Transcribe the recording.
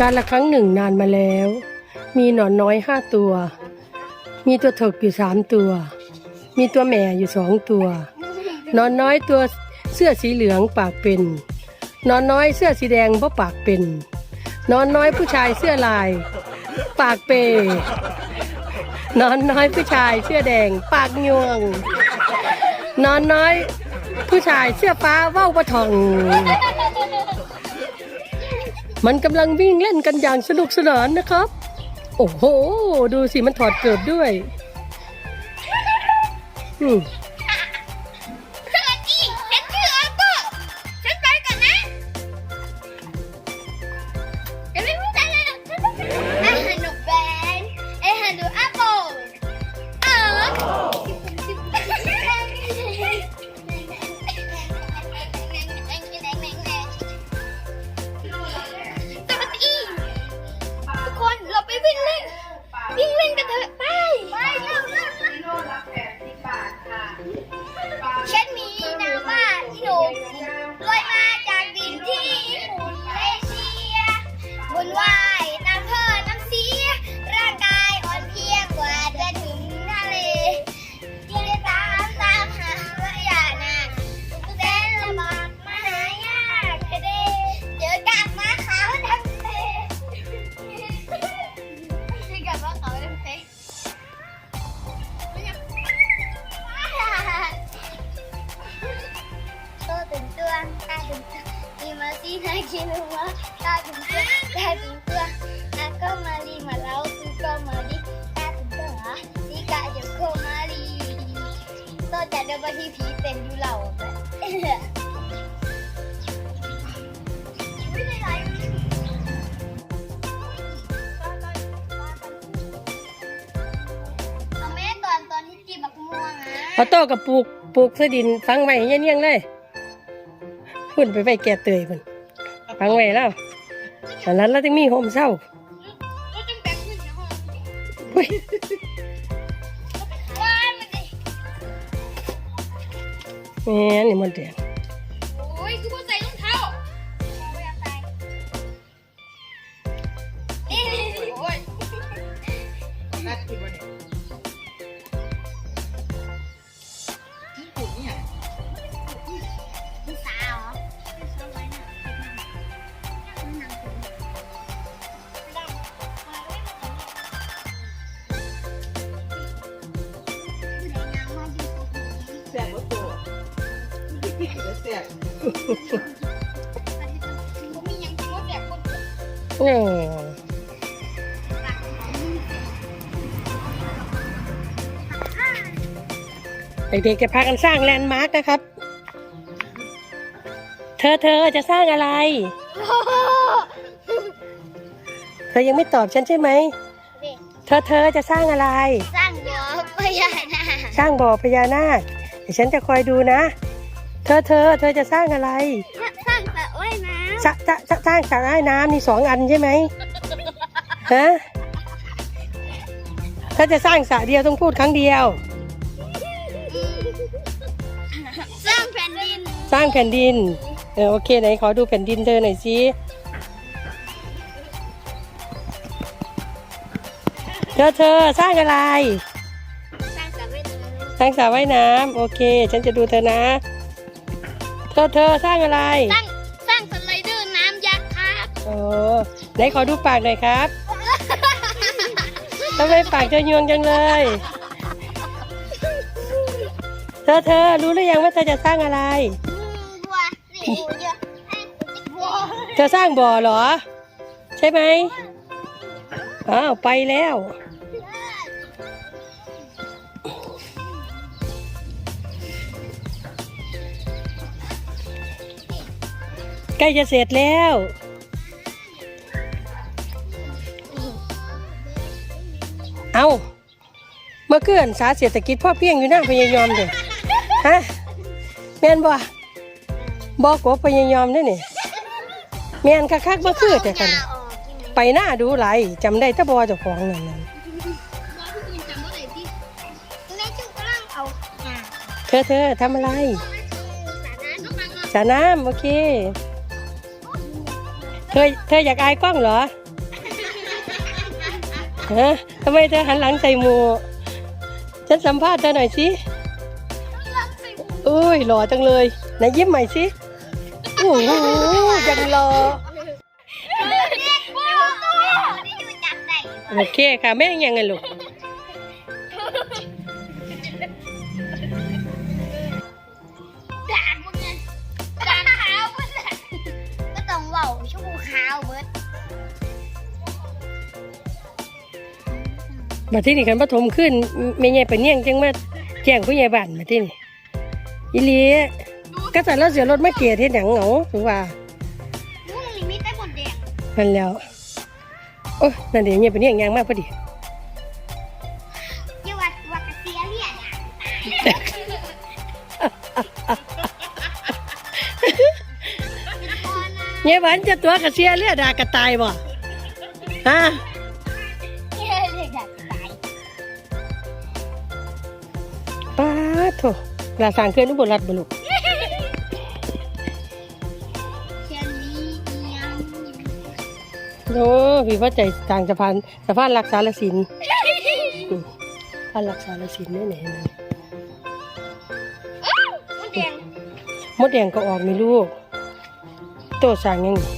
การละครั้งหนึ่งนานมาแล้ว มีหนอนน้อยห้าตัว มีตัวถกอยู่สามตัว มีตัวแม่อยู่สองตัวหนอนน้อยตัวเสื้อสีเหลืองปากเป็นหนอนน้อยเสื้อสีแดงเพราะปากเป็นหนอนน้อยผู้ชายเสื้อลาย ปากเปหนอนน้อยผู้ชายเสื้อแดง ปากยวงหนอนน้อย ผู้ชายเสื้อฟ้าเว้าปะทอง มันกำลังวิ่งเล่นกันอย่างสนุกสนานนะครับ โอ้โห ดูสิมันถอดเกิบด้วย อืม เอาโต้กับปลูกปลูกเสดินฟังไว้เงี้ยงๆเลยพุ่นไปไปแก่เตยพุ่นฟังไว้แล้วอันนั้นเราจะมีโฮมเศร้าก็ต้องแบกขึ้นในห้องเฮ้ยว้ายมันดิแม่นี่มันเดือดโอ้ยคือพวกใส่รองเท้าไม่อยากใส่นี่โอ้ยนัดกินวันนี้ญี่ แซ่บผมมียังกินว่าแบบคนนี่เด็กๆจะพากันสร้างแลนด์มาร์กนะครับ เธอเธอจะสร้างอะไร เธอยังไม่ตอบฉันใช่ไหม เธอเธอจะสร้างอะไร สร้างหัวพญานาค สร้างบ่อพญานาค เดี๋ยวฉันจะคอยดูนะ เธอเธอเธอจะสร้างอะไร สร้างสระว่ายน้สระสระสระสร้างสระว่ายน้ำมีสองอันใช่ไหมฮะถ้าจะสร้างสระเดียวต้องพูดครั้งเดียวำสร้างแผ่นดิน สร้างแผ่นดิน เออโอเคไหนขอดูแผ่นดินเธอหน่อยสิเธอเธอสร้างอะไร สร้างสระว่ายน้ำสร้างสระว่ายน้ำโอเค ฉันจะดูเธอนะ เธอเธอสร้างอะไร สร้างสร้างสไลเดอร์น้ำยักษ์ครับโอ้ไหนขอดูปากหน่อยครับทำไมปากเธอยวงจังเลย เธอเธอรู้หรือยังว่าเธอจะสร้างอะไร บัวสีเยอะเธอสร้างบ่อเหรอ ใช่ไหมอ้าวไปแล้ว ใกล้จะเสร็จแล้ว เอาเมื่อเกือนสาเศรษฐกิจพ่อเพียงอยู่หน้าพยายอมเด้ฮะแม่นบ่บอกว่าพยายอมเด้นี่แม่นคักๆบ่คือแต่กัน ไปหน้าดูไหลายจำได้แตะบอเจ้าของนั่นน่ะบัวพี่คุณจำว่าไหนพี่แม่จุกกำลังเธอเธอทำอะไรสระน้ำโอเค ธอเธออยากอายกล้องเหรอฮะทำไมเธอหันหลังใส่หมูฉันสัมภาษณ์เธอหน่อยสิอุ้ยหล่อจังเลยไหนยิ้มใหม่สิโอ้โหยังหล่อโอเคค่ะแม่ยังไงลูก มาที่นี่กันปฐมขึ้นไม่ใหญ่ไปเนี่ยงจังมาแจ้งผู้ใหญ่บ้านมาที่นี่อีหลีก็ใส่แล้วเสียรถมาเกียร์ที่หนังเหงาถือว่ามึงนี่มีแต่หมดแดงนั่นแล้วโอ้ยนั่นเดี๋ยวเนี่ยไปเนี่ยงยางมากพอดีอย่าวัดวัดกระเสียเรียนอะพอนะเนี่ยหวานจะตัวกระเสียเลือดากระตายบ่ฮะ โถลาสร้างเกินอุบลรัฐบุรุษเชียนนี้เอียงโอ้พี่ว่าใจทางสะพานสะพานรักษาลสินอืมสะพานรักษาลสินนี่ไหนนั่นอ้าวมันแดงมดแดงก็ออกนี่ลูก โตสร้างยังนี่